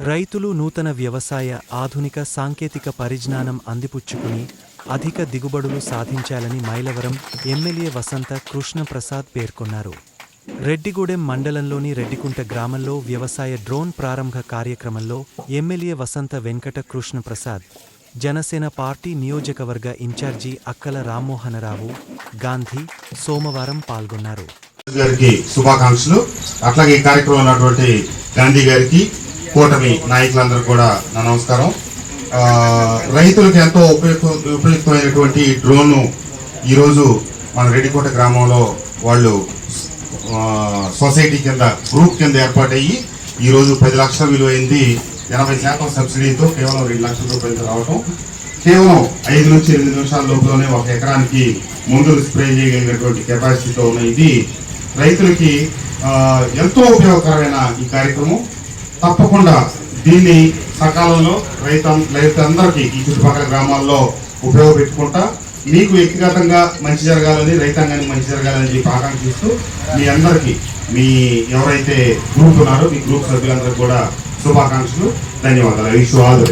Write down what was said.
రైతులు నూతన వ్యవసాయ ఆధునిక సాంకేతిక పరిజ్ఞానం అందిపుచ్చుకుని అధిక దిగుబడులు సాధించాలని మైలవరం ఎమ్మెల్యే వసంత కృష్ణప్రసాద్ పేర్కొన్నారు. రెడ్డిగూడెం మండలంలోని రెడ్డికుంట గ్రామంలో వ్యవసాయ డ్రోన్ ప్రారంభ కార్యక్రమంలో ఎమ్మెల్యే వసంత వెంకట కృష్ణప్రసాద్ జనసేన పార్టీ నియోజకవర్గ ఇన్ఛార్జి అక్కల రామ్మోహనరావు గాంధీ సోమవారం పాల్గొన్నారు. గారికి శుభాకాంక్షలు. అట్లాగే ఈ కార్యక్రమం ఉన్నటువంటి గాంధీ గారికి కూటమి నాయకులందరూ కూడా నా నమస్కారం. రైతులకు ఎంతో ఉపయుక్త ఉపయుక్తమైనటువంటి డ్రోను డ్రోన్ ఈరోజు మన రెడ్డికోట గ్రామంలో వాళ్ళు సొసైటీ కింద గ్రూప్ కింద ఏర్పాటయ్యి ఈరోజు పది లక్షల విలువైంది ఎనభై శాతం సబ్సిడీతో కేవలం రెండు లక్షల రూపాయలతో రావటం. కేవలం ఐదు నుంచి ఎనిమిది నిమిషాల లోపలనే ఒక ఎకరానికి మందులు స్ప్రే చేయగలిగినటువంటి కెపాసిటీతో ఉన్న ఇది రైతులకి ఎంతో ఉపయోగకరమైన ఈ కార్యక్రమం. తప్పకుండా దీన్ని సకాలంలో రైతు రైతులందరికీ ఈ చుట్టుపక్కల గ్రామాల్లో ఉపయోగపెట్టుకుంటా. మీకు వ్యక్తిగతంగా మంచి జరగాలని రైతాంగానికి మంచి జరగాలని చెప్పి ఆకాంక్షిస్తూ మీ అందరికీ మీ ఎవరైతే గ్రూప్ ఉన్నారో మీ గ్రూప్ సభ్యులందరికీ కూడా శుభాకాంక్షలు ధన్యవాదాలు. Wish all